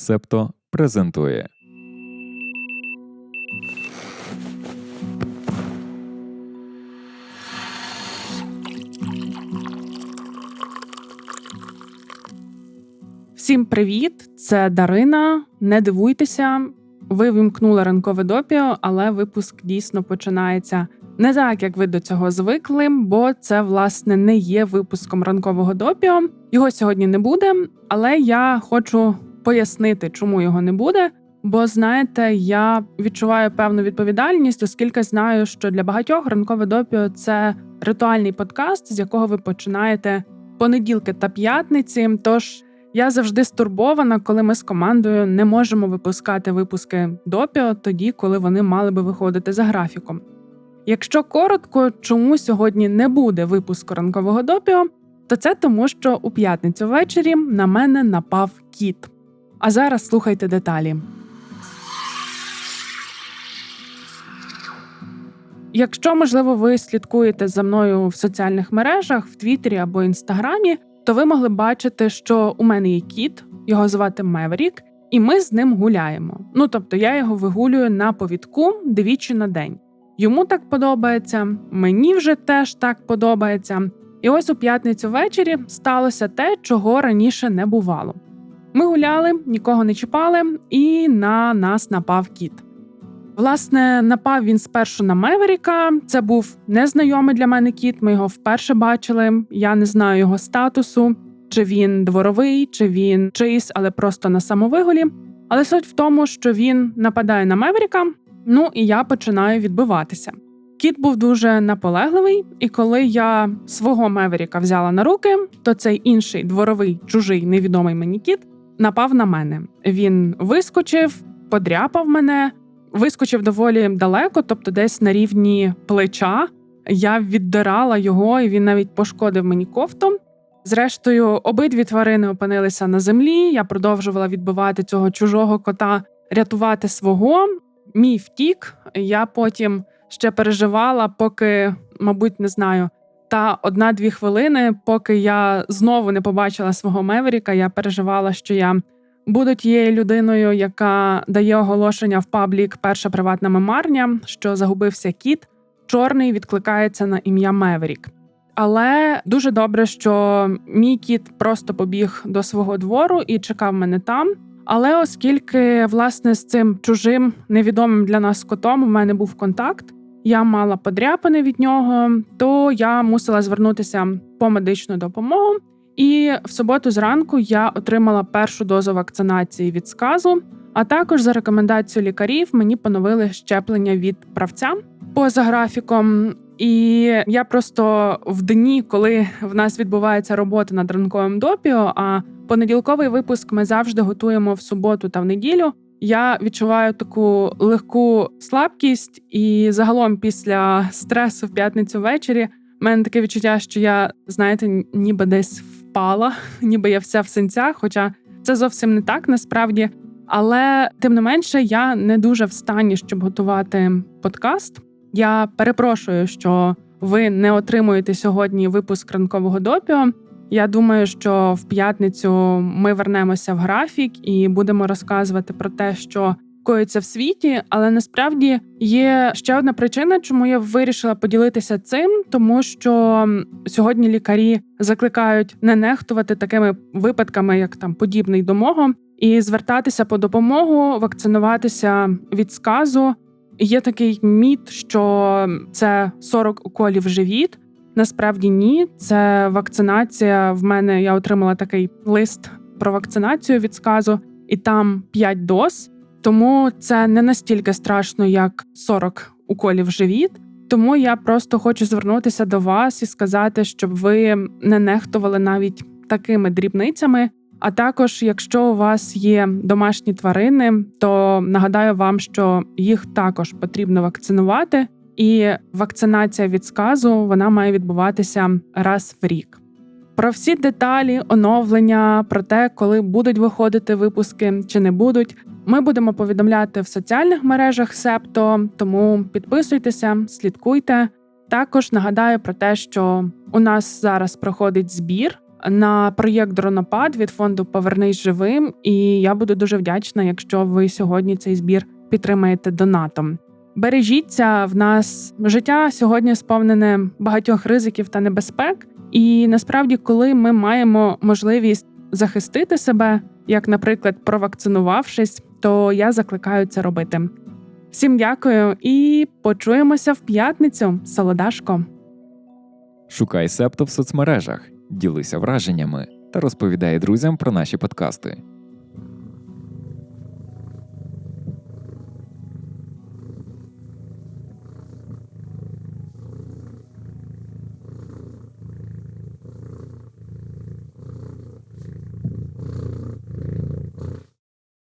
Септо презентує. Всім привіт! Це Дарина. Не дивуйтеся, ви вімкнули ранкове допіо, але випуск дійсно починається не так, як ви до цього звикли, бо це власне не є випуском ранкового допіо. Його сьогодні не буде, але я хочу пояснити, чому його не буде. Бо знаєте, я відчуваю певну відповідальність, оскільки знаю, що для багатьох ранкове допіо це ритуальний подкаст, з якого ви починаєте понеділки та п'ятниці. Тож я завжди стурбована, коли ми з командою не можемо випускати випуски допіо тоді, коли вони мали би виходити за графіком. Якщо коротко, чому сьогодні не буде випуску ранкового допіо, то це тому, що у п'ятницю ввечері на мене напав кіт. А зараз слухайте деталі. Якщо, можливо, ви слідкуєте за мною в соціальних мережах, в Твіттері або Інстаграмі, то ви могли бачити, що у мене є кіт, його звати Меверік, і ми з ним гуляємо. Ну тобто я його вигулюю на повідку двічі на день. Йому так подобається, мені вже теж так подобається. І ось у п'ятницю ввечері сталося те, чого раніше не бувало. Ми гуляли, нікого не чіпали, і на нас напав кіт. Власне, напав він спершу на Меверіка. Це був незнайомий для мене кіт. Ми його вперше бачили. Я не знаю його статусу, чи він дворовий, чи він чийсь, але просто на самовиголі. Але суть в тому, що він нападає на Меверіка, ну і я починаю відбиватися. Кіт був дуже наполегливий, і коли я свого Меверіка взяла на руки, то цей інший дворовий, чужий, невідомий мені кіт напав на мене. Він вискочив, подряпав мене вискочив доволі далеко, тобто десь на рівні плеча. Я віддирала його, і він навіть пошкодив мені кофту. Зрештою, обидві тварини опинилися на землі. Я продовжувала відбивати цього чужого кота, рятувати свого. Мій втік. Я потім ще переживала, поки, мабуть, не знаю, та одна-дві хвилини, поки я знову не побачила свого Меверіка, я переживала, що я буду тією людиною, яка дає оголошення в паблік перша приватна мемарня, що загубився кіт, чорний відкликається на ім'я Меверік. Але дуже добре, що мій кіт просто побіг до свого двору і чекав мене там. Але оскільки власне з цим чужим невідомим для нас котом у мене був контакт, я мала подряпини від нього, то я мусила звернутися по медичну допомогу. І в суботу зранку я отримала першу дозу вакцинації від сказу, а також за рекомендацією лікарів мені поновили щеплення від правця поза графіком. І я просто в дні, коли в нас відбувається робота над ранковим допіо, а понеділковий випуск ми завжди готуємо в суботу та в неділю. Я відчуваю таку легку слабкість, і загалом після стресу в п'ятницю ввечері в мене таке відчуття, що я знаєте, ніби десь впала, ніби я вся в синцях, хоча це зовсім не так насправді. Але тим не менше, я не дуже в стані, щоб готувати подкаст. Я перепрошую, що ви не отримуєте сьогодні випуск ранкового допіо. Я думаю, що в п'ятницю ми вернемося в графік і будемо розказувати про те, що коїться в світі, але насправді є ще одна причина, чому я вирішила поділитися цим, тому що сьогодні лікарі закликають не нехтувати такими випадками, як там подібний до мого, і звертатися по допомогу, вакцинуватися від сказу. Є такий міт, що це 40 уколів живіт. Насправді ні, це вакцинація. В мене я отримала такий лист про вакцинацію від сказу, і там 5 доз. Тому це не настільки страшно, як 40 уколів живіт. Тому я просто хочу звернутися до вас і сказати, щоб ви не нехтували навіть такими дрібницями. А також, якщо у вас є домашні тварини, то нагадаю вам, що їх також потрібно вакцинувати, і вакцинація від сказу вона має відбуватися раз в рік. Про всі деталі, оновлення, про те, коли будуть виходити випуски чи не будуть, ми будемо повідомляти в соціальних мережах Септо, тому підписуйтеся, слідкуйте. Також нагадаю про те, що у нас зараз проходить збір на проєкт Дронопад від фонду Повернись живим. І я буду дуже вдячна, якщо ви сьогодні цей збір підтримаєте донатом. Бережіться в нас життя сьогодні сповнене багатьох ризиків та небезпек. І насправді, коли ми маємо можливість захистити себе, як, наприклад, провакцинувавшись, то я закликаю це робити. Всім дякую і почуємося в п'ятницю, Солодашко. Шукай септо в соцмережах, ділися враженнями та розповідай друзям про наші подкасти.